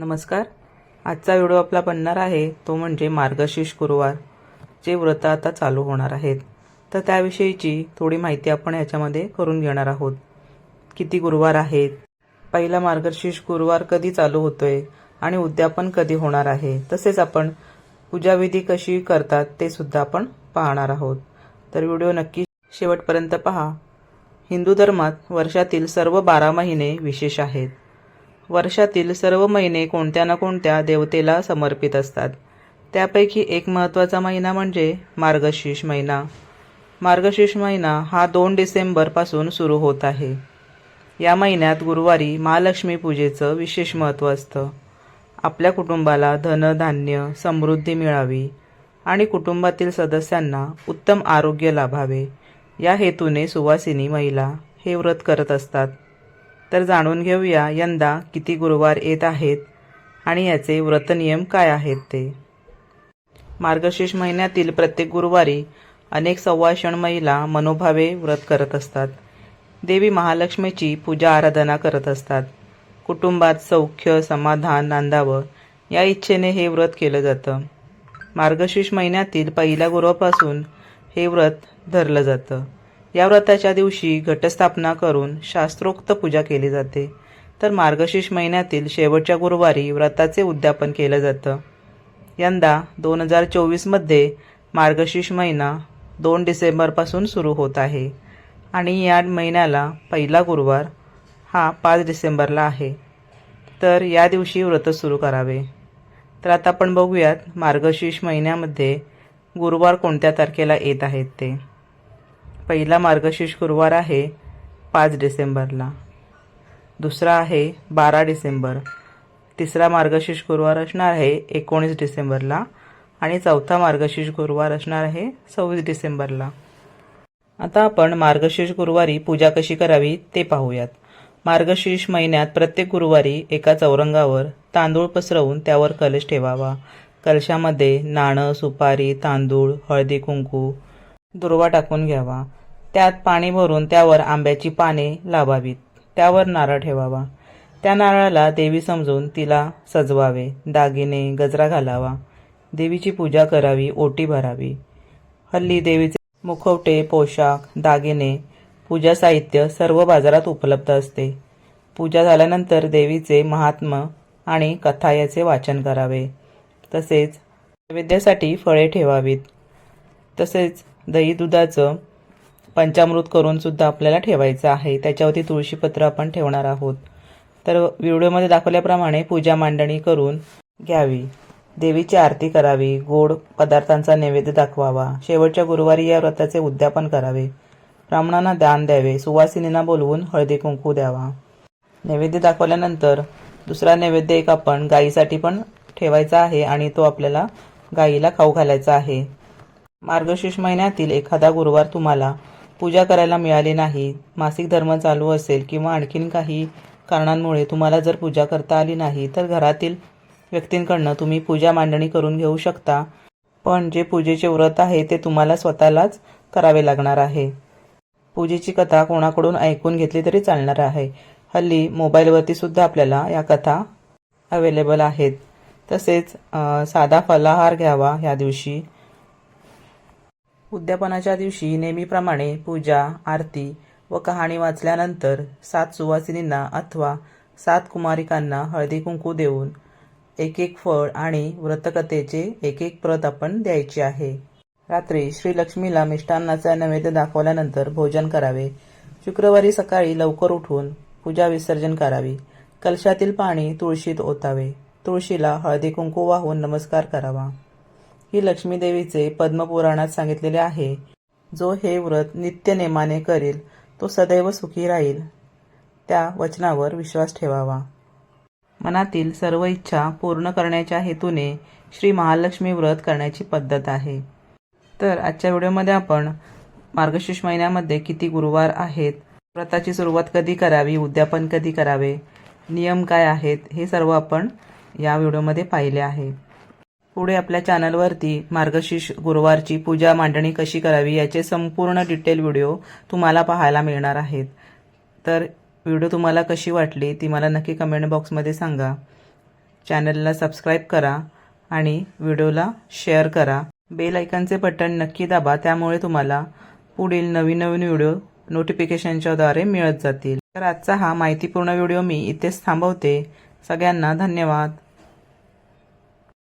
नमस्कार. आजचा व्हिडिओ आपला बनणार आहे तो म्हणजे मार्गशीर्ष गुरुवार जे व्रत आता चालू होणार आहेत. तर त्याविषयीची थोडी माहिती आपण याच्यामध्ये करून घेणार आहोत. किती गुरुवार आहेत? पहिला मार्गशीर्ष गुरुवार कधी चालू होतोय आणि उद्यापन कधी होणार आहे? तसेच आपण पूजाविधी कशी करतात ते सुद्धा आपण पाहणार आहोत. तर व्हिडिओ नक्की शेवटपर्यंत पहा. हिंदू धर्मात वर्षातील सर्व बारा महिने विशेष आहेत. वर्षातील सर्व महिने कोणत्या ना कोणत्या देवतेला समर्पित असतात. त्यापैकी एक महत्त्वाचा महिना म्हणजे मार्गशीर्ष महिना. मार्गशीर्ष महिना हा दोन डिसेंबरपासून सुरू होत आहे. या महिन्यात गुरुवारी महालक्ष्मी पूजेचं विशेष महत्त्व असतं. आपल्या कुटुंबाला धनधान्य समृद्धी मिळावी आणि कुटुंबातील सदस्यांना उत्तम आरोग्य लाभावे. या हेतूने सुवासिनी महिला हे व्रत करत असतात. तर जाणून घेऊया यंदा किती गुरुवार येत आहेत आणि याचे व्रतनियम काय आहेत ते. मार्गशीर्ष महिन्यातील प्रत्येक गुरुवारी अनेक सव्वाषण महिला मनोभावे व्रत करत असतात. देवी महालक्ष्मीची पूजा आराधना करत असतात. कुटुंबात सौख्य समाधान नांदावं या इच्छेने हे व्रत केलं जातं. मार्गशीर्ष महिन्यातील पहिल्या गुरुवापासून हे व्रत धरलं जातं. या व्रताच्या दिवशी घटस्थापना करून शास्त्रोक्त पूजा केली जाते. तर मार्गशीर्ष महिन्यातील शेवटच्या गुरुवारी व्रताचे उद्यापन केलं जातं. यंदा दोन हजार चोवीसमध्ये मार्गशीर्ष महिना दोन डिसेंबरपासून सुरू होत आहे. आणि या महिन्याला पहिला गुरुवार हा पाच डिसेंबरला आहे. तर या दिवशी व्रत सुरू करावे. तर आता आपण बघूयात मार्गशीर्ष महिन्यामध्ये गुरुवार कोणत्या तारखेला येत आहेत ते. पहिला मार्गशीर्ष गुरुवार आहे पाच डिसेंबरला. दुसरा आहे बारा डिसेंबर. तिसरा मार्गशीर्ष गुरुवार असणार आहे एकोणीस डिसेंबरला आणि चौथा मार्गशीर्ष गुरुवार असणार आहे सव्वीस डिसेंबरला. आता आपण मार्गशीर्ष गुरुवारी पूजा कशी करावी ते पाहूयात. मार्गशीर्ष महिन्यात प्रत्येक गुरुवारी एका चौरंगावर तांदूळ पसरवून त्यावर कलश ठेवावा. कलशामध्ये नाणं सुपारी तांदूळ हळदी कुंकू दुर्वा टाकून घ्यावा. त्यात पाणी भरून त्यावर आंब्याची पाने लावावीत. त्यावर नारळ ठेवावा. त्या नारळाला देवी समजून तिला सजवावे. दागिने गजरा घालावा. देवीची पूजा करावी ओटी भरावी. हल्ली देवीचे मुखवटे पोशाख दागिने पूजा साहित्य सर्व बाजारात उपलब्ध असते. पूजा झाल्यानंतर देवीचे महात्म आणि कथा याचे वाचन करावे. तसेच नैवेद्यासाठी फळे ठेवावीत. तसेच दही दुधाचं पंचामृत करून सुद्धा आपल्याला ठेवायचं आहे. त्याच्यावरती तुळशीपत्र आपण ठेवणार आहोत. तर व्हिडिओमध्ये दाखवल्याप्रमाणे पूजा मांडणी करून घ्यावी. देवीची आरती करावी. गोड पदार्थांचा नैवेद्य दाखवावा. शेवटच्या गुरुवारी या व्रताचे उद्यापन करावे. ब्राह्मणांना दान द्यावे. सुवासिनींना बोलवून हळदी कुंकू द्यावा. नैवेद्य दाखवल्यानंतर दुसरा नैवेद्य एक आपण गायीसाठी पण ठेवायचा आहे आणि तो आपल्याला गायीला खाऊ घालायचा आहे. मार्गशीर्ष महिन्यातील एखादा गुरुवार तुम्हाला पूजा करायला मिळाली नाही मासिक धर्म चालू असेल किंवा आणखीन काही कारणांमुळे तुम्हाला जर पूजा करता आली नाही तर घरातील व्यक्तींकडनं तुम्ही पूजा मांडणी करून घेऊ शकता. पण जे पूजेचे व्रत आहे ते तुम्हाला स्वतःलाच करावे लागणार आहे. पूजेची कथा कोणाकडून ऐकून घेतली तरी चालणार आहे. हल्ली मोबाईलवरती सुद्धा आपल्याला या कथा अवेलेबल आहेत. तसेच साधा फलाहार घ्यावा ह्या दिवशी. उद्यापनाच्या दिवशी नेहमीप्रमाणे पूजा आरती व कहाणी वाचल्यानंतर सात सुवासिनींना अथवा सात कुमारिकांना हळदी कुंकू देऊन एक एक फळ आणि व्रतकथेचे एक एक प्रत आपण द्यायची आहे. रात्री श्री लक्ष्मीला मिष्टान्नाचा नैवेद्य दाखवल्यानंतर भोजन करावे. शुक्रवारी सकाळी लवकर उठून पूजा विसर्जन करावी. कलशातील पाणी तुळशीत ओतावे. तुळशीला हळदी कुंकू वाहून नमस्कार करावा. ही लक्ष्मी देवीचे पद्मपुराणात सांगितलेले आहे. जो हे व्रत नित्य नेमाने करील तो सदैव सुखी राहील. त्या वचनावर विश्वास ठेवावा. मनातील सर्व इच्छा पूर्ण करण्याच्या हेतूने श्री महालक्ष्मी व्रत करण्याची पद्धत आहे. तर आजच्या व्हिडिओमध्ये आपण मार्गशीर्ष महिन्यामध्ये किती गुरुवार आहेत व्रताची सुरुवात कधी करावी उद्यापन कधी करावे नियम काय आहेत हे सर्व आपण या व्हिडिओमध्ये पाहिले आहे. पुढे आपल्या चॅनलवरती मार्गशीर्ष गुरुवारची पूजा मांडणी कशी करावी याचे संपूर्ण डिटेल व्हिडिओ तुम्हाला पाहायला मिळणार आहेत. तर व्हिडिओ तुम्हाला कशी वाटली ती मला नक्की कमेंट बॉक्समध्ये सांगा. चॅनलला सबस्क्राईब करा आणि व्हिडिओला शेअर करा. बेल आयकनचे बटन नक्की दाबा त्यामुळे तुम्हाला पुढील नवीन नवीन व्हिडिओ नोटिफिकेशनच्याद्वारे मिळत जातील. तर आजचा हा माहितीपूर्ण व्हिडिओ मी इथेच थांबवते. सगळ्यांना धन्यवाद.